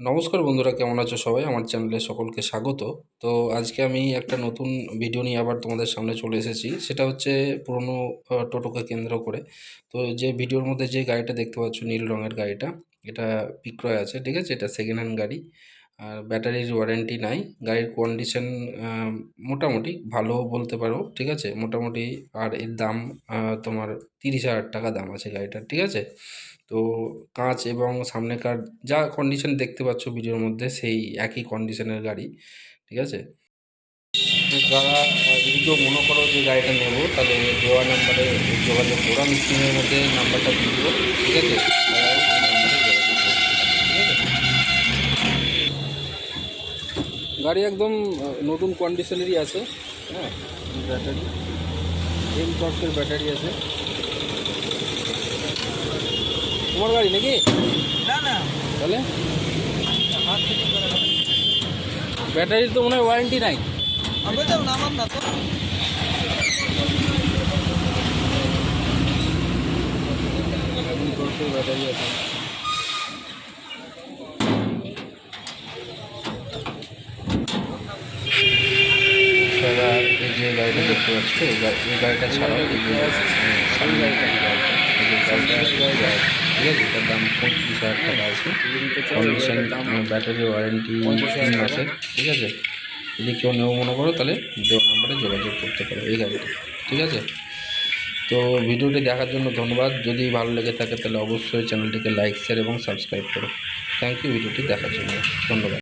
নমস্কার বন্ধুরা, কেমন আছো সবাই? আমার চ্যানেলে সকলকে স্বাগত। তো আজকে আমি একটা নতুন ভিডিও নিয়ে আবার তোমাদের সামনে চলে এসেছি। সেটা হচ্ছে পুরনো টোটোকে কেন্দ্র করে। তো যে ভিডিওর মধ্যে যে গাড়িটা দেখতে পাচ্ছ, নীল রঙের গাড়িটা, এটা বিক্রয় আছে, ঠিক আছে? এটা সেকেন্ড হ্যান্ড গাড়ি। আর ব্যাটারির ওয়ারেন্টি নাই। গাড়ির কন্ডিশন মোটামুটি ভালো বলতে পারো, ঠিক আছে? মোটামুটি আর এর দাম তোমার তিরিশ হাজার টাকা দাম আছে গাড়িটার, ঠিক আছে? তো কাঁচ এবং সামনেকার যা কন্ডিশন দেখতে পাচ্ছ ভিডিওর মধ্যে, সেই একই কন্ডিশনের গাড়ি, ঠিক আছে? যারা যদি কেউ মনে করো যে গাড়িটা নেব, তাহলে দেওয়া নাম্বারে যোগাযোগ করো। আমি স্ক্রিনের মধ্যে নাম্বারটা দিয়ে দেবো, ঠিক আছে? গাড়ি একদম নতুন কন্ডিশনেরই আছে হ্যাঁ ব্যাটারি এম টর্কের ব্যাটারি আছে। তোমার গাড়ি নাকি? না না। তাহলে। ব্যাটারির তো মনে হয় ওয়ারেন্টি নাই। আমি বলতাম না না তো। ব্যাটারি আছে। এছাড়া এই যে গাড়িটা দেখতে পাচ্ছ এই গাড়িটা ছাড়াও এই যে ঠিক আছে, এটার দাম ব্যাটারি ওয়ারেন্টি তিন মাসের ঠিক আছে। যদি কেউ মনে করো, তাহলে যোগাযোগ করতে পারো এই ঠিক আছে? তো ভিডিওটি দেখার জন্য ধন্যবাদ। যদি ভালো লেগে থাকে, তাহলে অবশ্যই চ্যানেলটিকে লাইক শেয়ার এবং সাবস্ক্রাইব করো। থ্যাংক ইউ ভিডিওটি দেখার জন্য। ধন্যবাদ।